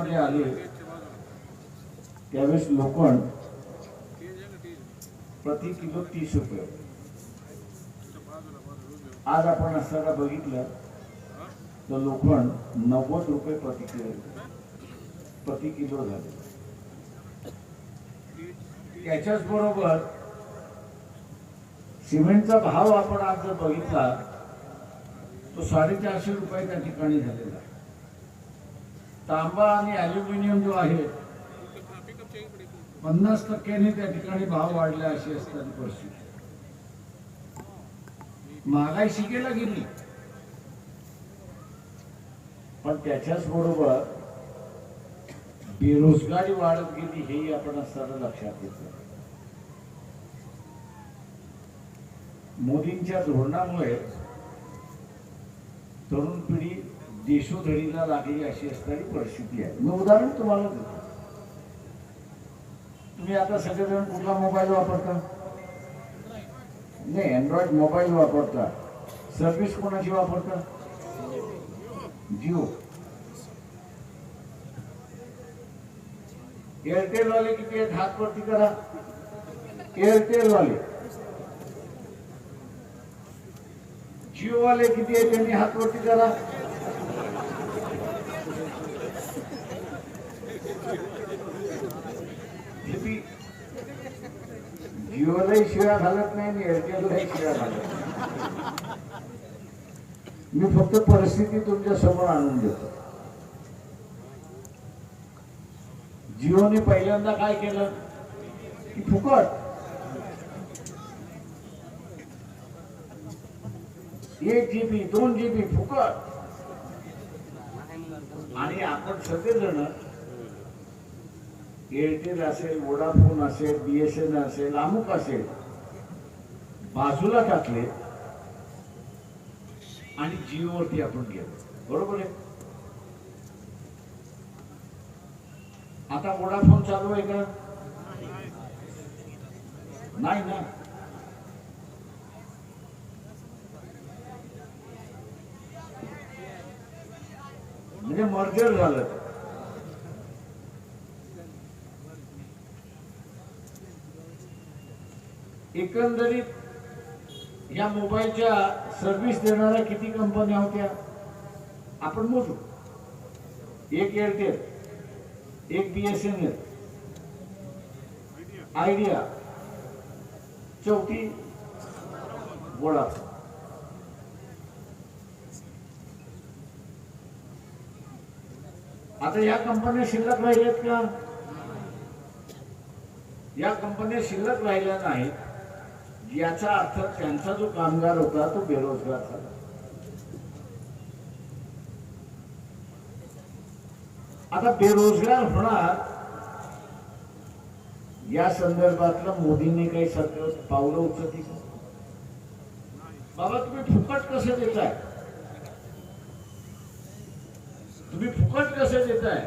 मध्ये आले त्यावेळेस लोखंड प्रति किलो तीस रुपये. आज आपण असताना बघितलं तर लोखंड नव्वद रुपये प्रति किलो प्रति किलो झाले. त्याच्याच बरोबर सिमेंटचा भाव आपण आज जर बघितला तो साडेचारशे रुपये त्या ठिकाणी झालेला तांबा आणि अल्युमिनियम जो आहे पन्नास टक्क्याने त्या ठिकाणी भाव वाढले अशी असतात परिस्थिती महागाई शिकेला गेली. पण त्याच्याच बरोबर बेरोजगारी वाढत गेली हेही आपण असताना लक्षात घेतलं मोदींच्या धोरणामुळे तरुण पिढी देशोधडीला लागली अशी असणारी परिस्थिती आहे. मी उदाहरण तुम्हाला देतो. तुम्ही आता सगळेजण कुठला मोबाईल वापरता? नाही अँड्रॉइड मोबाईल वापरता. सर्व्हिस कोणाची वापरता? जिओ एअरटेल वाले किती आहेत हात वरती करा. एअरटेल वाले. जिओ वाले किती आहेत त्यांनी हात वरती करा. जिओलाही शिव्या घालत नाही आणि एअरटेललाही शिव्या घालत नाही. मी फक्त परिस्थिती तुमच्यासमोर आणून देतो. जिओने पहिल्यांदा काय केलं? की फुकट. एक जीबी दोन जीबी फुकट. आणि आपण सगळेजण एअरटेल असेल वोडाफोन असेल बीएसएन असेल अमुक असेल बाजूला टाकले आणि जिओवरती आपण गेलो. बरोबर आहे? आता वोडाफोन चालू आहे का? नाही ना. म्हणजे मर्जर झालं. एकंदरीत या मोबाईलच्या सर्व्हिस देणाऱ्या किती कंपन्या होत्या आपण मोजू. एक एअरटेल एक B S N L Idea चौथी वोडाफोन आता या कंपन्या शिल्लक राहिल्यात का? या कंपन्या शिल्लक राहिल्या नाहीत. याचा अर्थ त्यांचा जो कामगार होता तो बेरोजगार झाला. आता बेरोजगार होणार या संदर्भातलं मोदींनी काही सत्य पावलं उचलली का? बाबा तुम्ही फुकट कसं देताय? तुम्ही फुकट कसं देताय?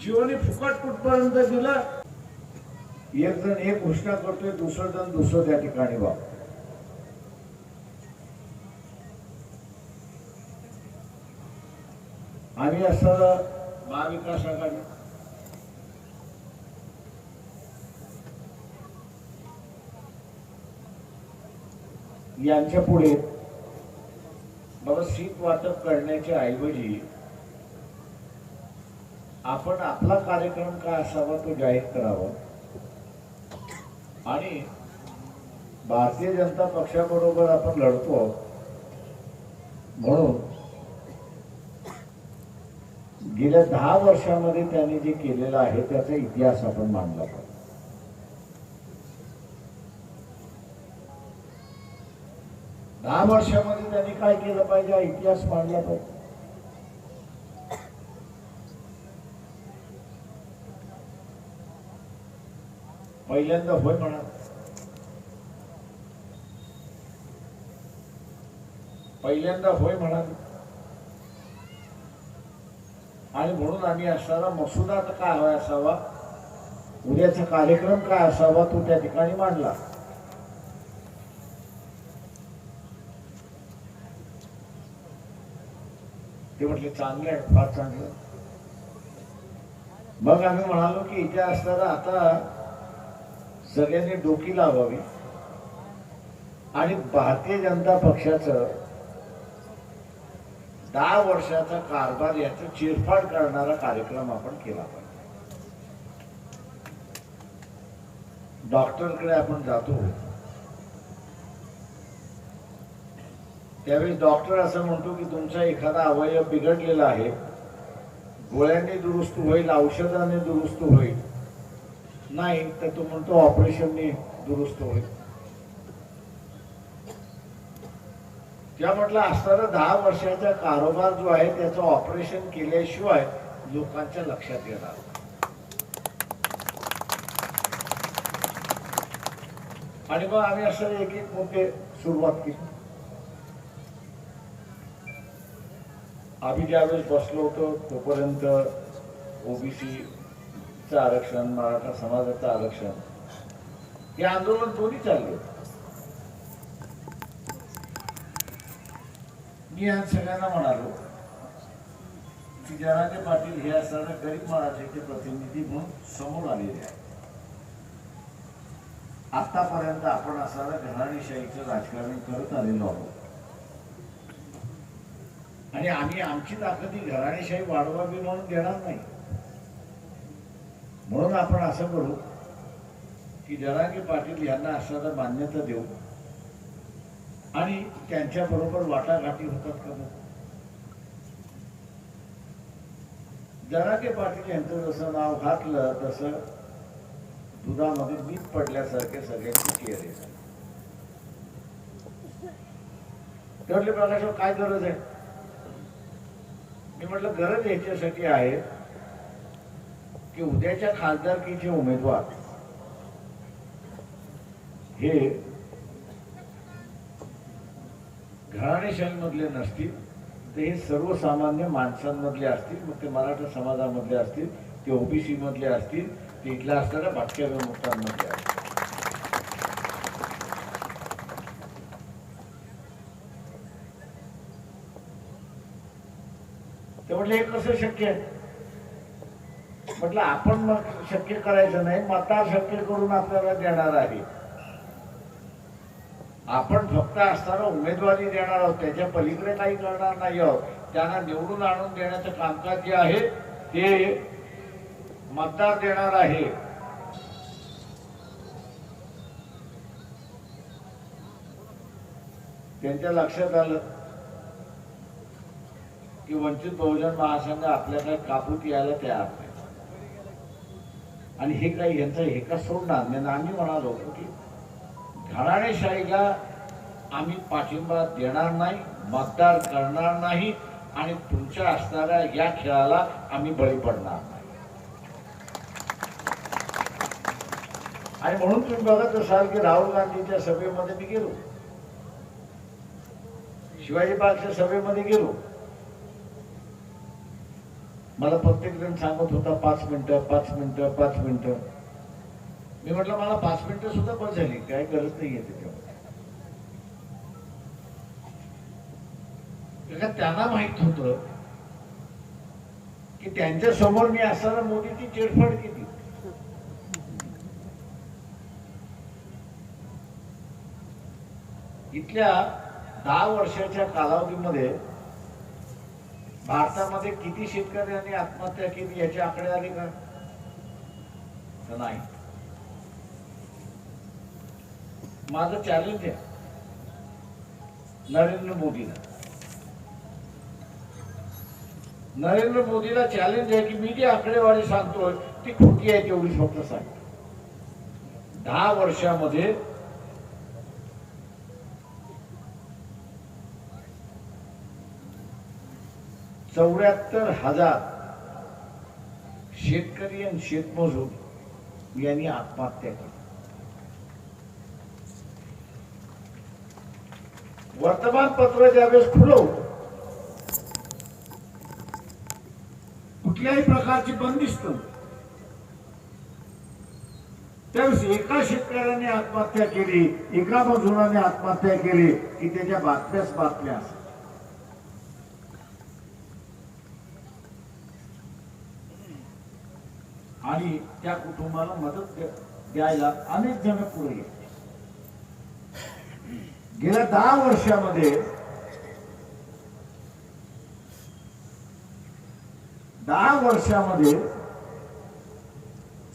जिओने फुकट कुठपर्यंत दिलं? एक जण एक घोषणा करतोय दुसरं जण दुसरं त्या ठिकाणी वापर आम्ही असं महाविकास आघाडी यांच्या पुढे बाबा सीट वाटप करण्याच्या ऐवजी आपण आपला कार्यक्रम काय असावा तो जाहीर करावा. आणि भारतीय जनता पक्षाबरोबर आपण लढतो म्हणून गेल्या दहा वर्षामध्ये त्यांनी जे केलेलं आहे त्याचा इतिहास आपण मांडला पाहिजे. दहा वर्षामध्ये त्यांनी काय केलं पाहिजे हा इतिहास मांडला पाहिजे. पहिल्यांदा होय म्हणा. पहिल्यांदा होय म्हणा. आणि म्हणून आम्ही असणारा मसुदा काय हवा असावा? उद्याचा कार्यक्रम काय असावा? तो त्या ठिकाणी मांडला. ते म्हटले चांगलं आहे फार चांगलं. मग आम्ही म्हणालो की इथे असताना आता सगळ्यांनी डोकी लावावी. आणि भारतीय जनता पक्षाचं दहा वर्षाचा कारभार याचं चिरफाड करणारा कार्यक्रम आपण केला पाहिजे. डॉक्टरकडे आपण जातो. त्यावेळी डॉक्टर असं म्हणतो की तुमचा एखादा अवयव बिघडलेला आहे. गोळ्यांनी दुरुस्त होईल औषधाने दुरुस्त होईल. नाही तर तो म्हणतो ऑपरेशनने दुरुस्त होईल. त्या म्हटलं असताना दहा वर्षाचा कारोबार जो आहे त्याचं ऑपरेशन केल्याशिवाय लोकांच्या लक्षात येणार आणि मग आम्ही असं एक एक मुद्दे सुरुवात केली. आम्ही ज्यावेळेस बसलो होतो तोपर्यंत ओबीसी ओबीसीचं आरक्षण मराठा समाजाचं आरक्षण हे आंदोलन दोन्ही चालले मी आज सगळ्यांना म्हणालो की जनाजे पाटील हे असताना गरीब मराठीचे प्रतिनिधी म्हणून समोर आलेले आहे आतापर्यंत आपण असणारा घराणेशाहीचं राजकारण करत आलेलो आहोत. आणि आम्ही आमची ताकद ही घराणेशाही वाढवावी म्हणून देणार नाही. म्हणून आपण असं करू की जरांगे पाटील यांना असणारा मान्यता देऊ आणि त्यांच्या बरोबर वाटाघाटी होतात का जनाके जरांगे पाटील यांचं जसं नाव घातलं तसं दुधामध्ये मीठ पडल्यासारखे सगळ्यांची केअर आहे. प्रकाशावर म्हटले काय गरज आहे? मी म्हटलं गरज याच्यासाठी आहे की उद्याच्या खासदारकीचे उमेदवार हे घराणेशाहीमधले नसतील तर हे सर्वसामान्य माणसांमधले असतील मग ते मराठा समाजामधले असतील ते ओबीसी मधले असतील ते इथल्या असणाऱ्या भटक्या विमुक्तांमधले असतील. ते म्हटलं हे कसं शक्य आहे? म्हटलं आपण शक्य करायचं नाही मतदार शक्य करून आपल्याला देणार आहे. आपण फक्त असताना उमेदवारी देणार आहोत त्याच्या पलीकडे काही करणार नाही आहोत. त्यांना निवडून आणून देण्याचं कामकाज जे आहे ते मतदार देणार आहे. त्यांच्या लक्षात आलं की वंचित बहुजन महासंघ आपल्याकडे कापूत यायला तयार नाही. आणि हे काही यांचं हे का सोडणार नाही. आम्ही म्हणालो की घराणेशाहीला आम्ही पाठिंबा देणार नाही मतदार करणार नाही आणि तुमच्या असणाऱ्या या खेळाला आम्ही बळी पडणार नाही. आणि म्हणून तुम्ही बघत असाल की राहुल गांधीच्या सभेमध्ये मी गेलो. शिवाजी पार्कच्या सभेमध्ये गेलो. मला प्रत्येक जण सांगत होता पाच मिनिटं पाच मिनिटं पाच मिनिटं. मी म्हटलं मला पाच मिनिटं सुद्धा बस झाली. काय गरज नाहीये त्याच्यावर. त्यांना माहीत होत की त्यांच्यासमोर मी असताना मोदीची चिडफड केली. इथल्या दहा वर्षाच्या कालावधीमध्ये भारतामध्ये किती शेतकऱ्यांनी आत्महत्या केली याचे आकडे आले का? नाही. माझं चॅलेंज आहे. नरेंद्र मोदीला. नरेंद्र मोदीला चॅलेंज आहे की मी जी आकडेवारी सांगतोय ती खोटी आहे तेवढी फक्त सांगतो. दहा वर्षामध्ये चौऱ्याहत्तर हजार शेतकरी आणि शेतमजूर यांनी आत्महत्या केली. वर्तमानपत्र ज्यावेळेस खुलव कुठल्याही प्रकारची बंदिस्त त्यावेळेस एका शेतकऱ्याने आत्महत्या केली एका मजुराने आत्महत्या केली की त्याच्या बातम्याच बातम्या असतात. आणि त्या कुटुंबाला मदत द्यायला अनेक जण पुढे येतात गेल्या दहा वर्षामध्ये दहा वर्षामध्ये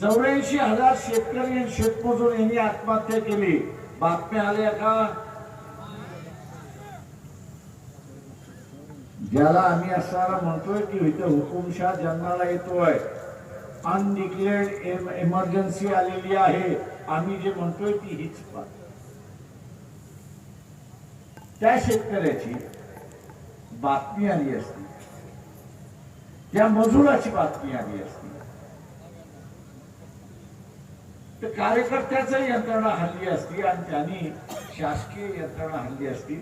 चौऱ्याऐंशी हजार शेतकरी आणि शेतमजूर यांनी आत्महत्या केली. बातम्या आल्या का? ज्याला आम्ही असणारा म्हणतोय की इथं हुकुमशाह जन्माला येतोय. अनडिक्लेअर्ड इमर्जन्सी आलेली आहे. आम्ही जे म्हणतोय ती हीच बात त्या शेतकऱ्याची बातमी आली असती. त्या मजुराची बातमी आली असती. तर कार्यकर्त्याच यंत्रणा हल्ली असती आणि त्यांनी शासकीय यंत्रणा हल्ली असती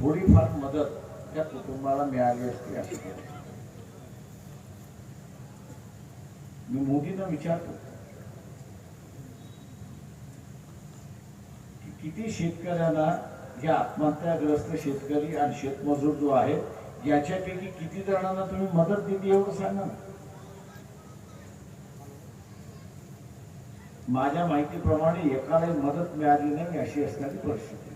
थोडीफार मदत त्या कुटुंबाला मिळाली असती अशी गरज. मी मोदींना विचारतो. की किती शेतकऱ्यांना जे आत्महत्याग्रस्त शेतकरी आणि शेतमजूर जो आहे याच्यापैकी किती जणांना तुम्ही मदत दिली एवढं सांगा माझ्या माहितीप्रमाणे एकालाही मदत मिळाली नाही अशी असणारी परिस्थिती.